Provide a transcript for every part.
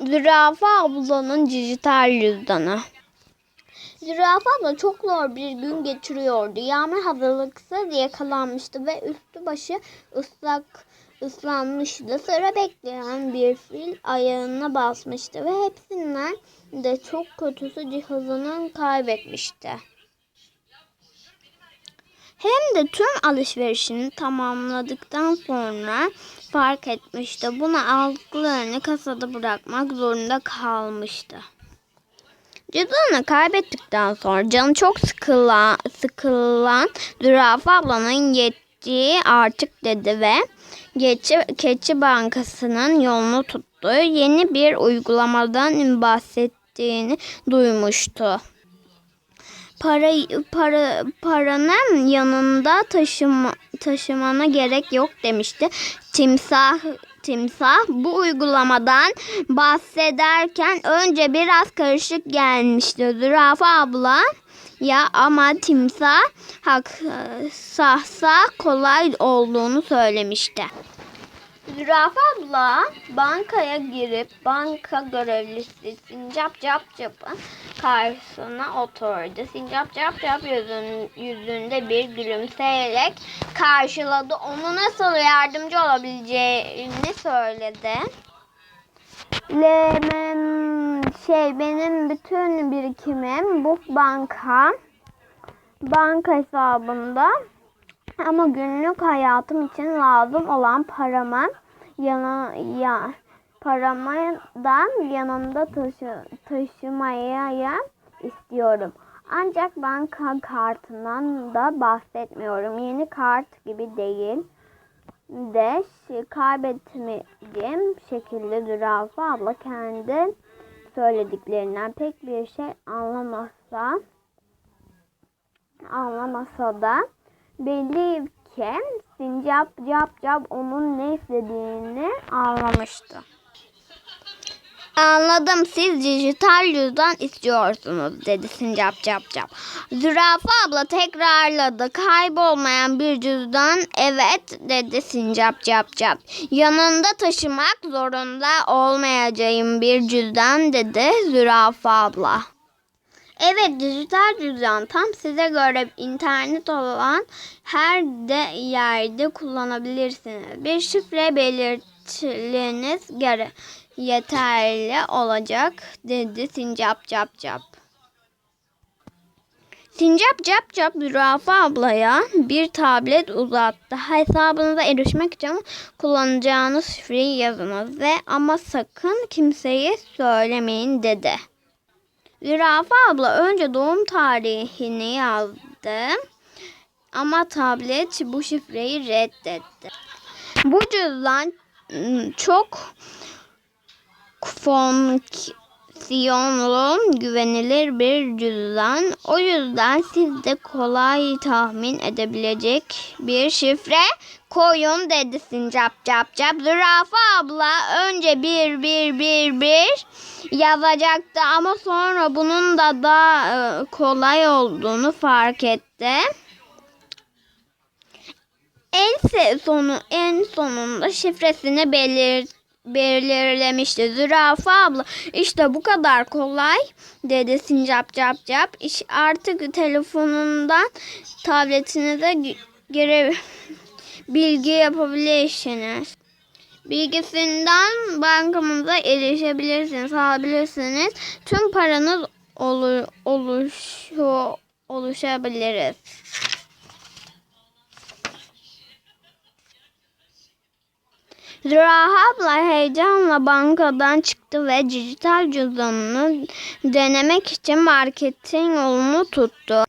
Zürafa ablanın dijital cüzdanı. Zürafa abla çok zor bir gün geçiriyordu. Yağmur hazırlıksız yakalanmıştı ve üstü başı ıslak ıslanmıştı. Sıra bekleyen bir fil ayağına basmıştı ve hepsinden de çok kötüsü cihazını kaybetmişti. Hem de tüm alışverişini tamamladıktan sonra fark etmişti. Buna aldıklarını kasada bırakmak zorunda kalmıştı. Cüzdanını kaybettikten sonra canı çok sıkılan, sıkılan Zürafa ablanın yettiği artık dedi ve Keçi, Keçi Bankası'nın yolunu tuttu. Yeni bir uygulamadan bahsettiğini duymuştu. Para, para, paranın yanında taşıma, taşımana gerek yok demişti. Timsah Timsah bu uygulamadan bahsederken önce biraz karışık gelmişti. Zürafa abla ya ama timsah hak sahsa kolay olduğunu söylemişti. Zürafa abla bankaya girip banka görevlisi Sincap Cap Cap'ın karşısına oturdu. Sincap Cap Cap yüzün, yüzünde bir gülümseyerek karşıladı. Onu nasıl yardımcı olabileceğini söyledi. Lemen şey benim bütün birikimim bu banka banka hesabında ama günlük hayatım için lazım olan paramı yana, ya, paramdan yanımda taşı, taşımaya istiyorum. Ancak banka kartından da bahsetmiyorum. Yeni kart gibi değil de kaybetmediğim şekilde Zürafa abla kendi söylediklerinden pek bir şey anlamasa anlamasa da belli ki Sincap Cap Cap onun ne istediğini anlamıştı. Anladım siz dijital cüzdan istiyorsunuz dedi Sincap Cap Cap. Zürafa abla tekrarladı. Kaybolmayan bir cüzdan evet dedi Sincap Cap Cap. Yanında taşımak zorunda olmayacağım bir cüzdan dedi Zürafa abla. Evet dijital cüzdan tam size göre internet olan her de yerde kullanabilirsiniz. Bir şifre belirtmeniz gere yeterli olacak dedi Sincap Cap Cap. Sincap Cap Cap Zürafa ablaya bir tablet uzattı. Hesabınıza erişmek için kullanacağınız şifreyi yazınız ve ama sakın kimseye söylemeyin dedi. Zürafa abla önce doğum tarihini yazdı. Ama tablet bu şifreyi reddetti. Bu cüzdan ım, çok fonksiyonlu, güvenilir bir cüzdan. O yüzden siz de kolay tahmin edebilecek bir şifre koyun dedi Sincap Cap Cap. Zürafa abla önce bir bir bir bir yazacaktı ama sonra bunun da daha e, kolay olduğunu fark etti. En sonu en sonunda şifresini belir belirlemişti. Zürafa abla işte bu kadar kolay dedi Sincap Cap Cap. İş artık telefonundan tabletinize gire bilgi yapabilirsiniz. Bilgisinden bankamıza erişebilirsiniz, alabilirsiniz. Tüm paranız olur, oluşu, oluşabiliriz. Zürafa abla heyecanla bankadan çıktı ve dijital cüzdanını denemek için marketin yolunu tuttu.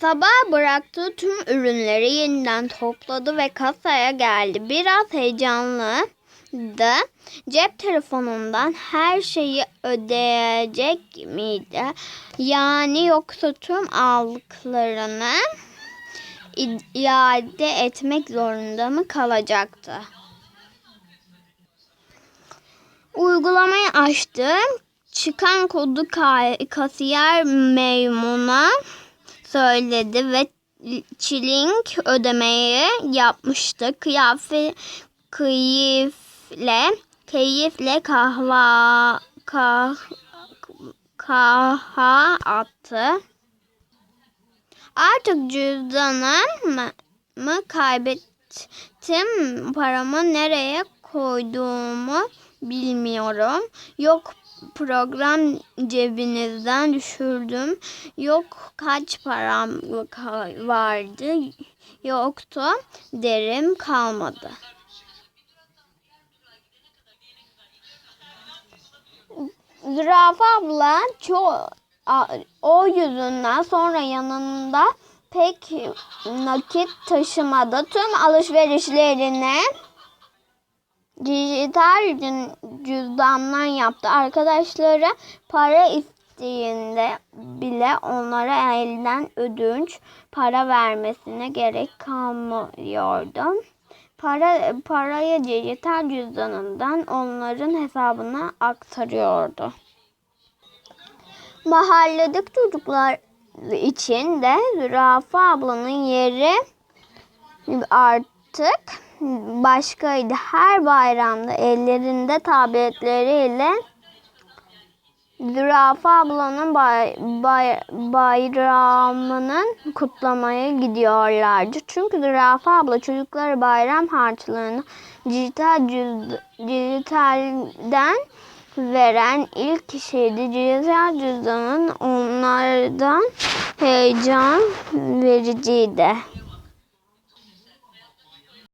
Sabah bıraktığı tüm ürünleri yeniden topladı ve kasaya geldi. Biraz heyecanlı da cep telefonundan her şeyi ödeyecek miydi? Yani yoksa tüm aldıklarını iade etmek zorunda mı kalacaktı? Uygulamayı açtı. Çıkan kodu ka- kasiyer memuna söyledi ve çilink ödemeyi yapmıştı. Kıyafet keyifle keyifle kahva kah kaha attı. Artık cüzdanımı mı kaybettim. Paramı nereye koyduğumu bilmiyorum. Yok program cebinizden düşürdüm. Yok kaç param vardı. Yoktu derim kalmadı. Zürafa abla ço a- o yüzünden sonra yanında pek nakit taşımadı. Tüm alışverişlerini dijital cü- cüzdandan yaptı. Arkadaşları para isteğinde bile onlara elden ödünç para vermesine gerek kalmıyordu. Para parayı dijital cüzdanından onların hesabına aktarıyordu. Mahalledeki çocuklar için de Zürafa ablanın yeri artık başkaydı. Her bayramda ellerinde tabletleriyle Zürafa ablanın bay, bay- bayramının kutlamaya gidiyorlardı. Çünkü Zürafa abla çocuklara bayram harçlığını dijital cüz, dijitalden veren ilk kişiydi. Dijital cüzdanın onlardan heyecan vericiydi.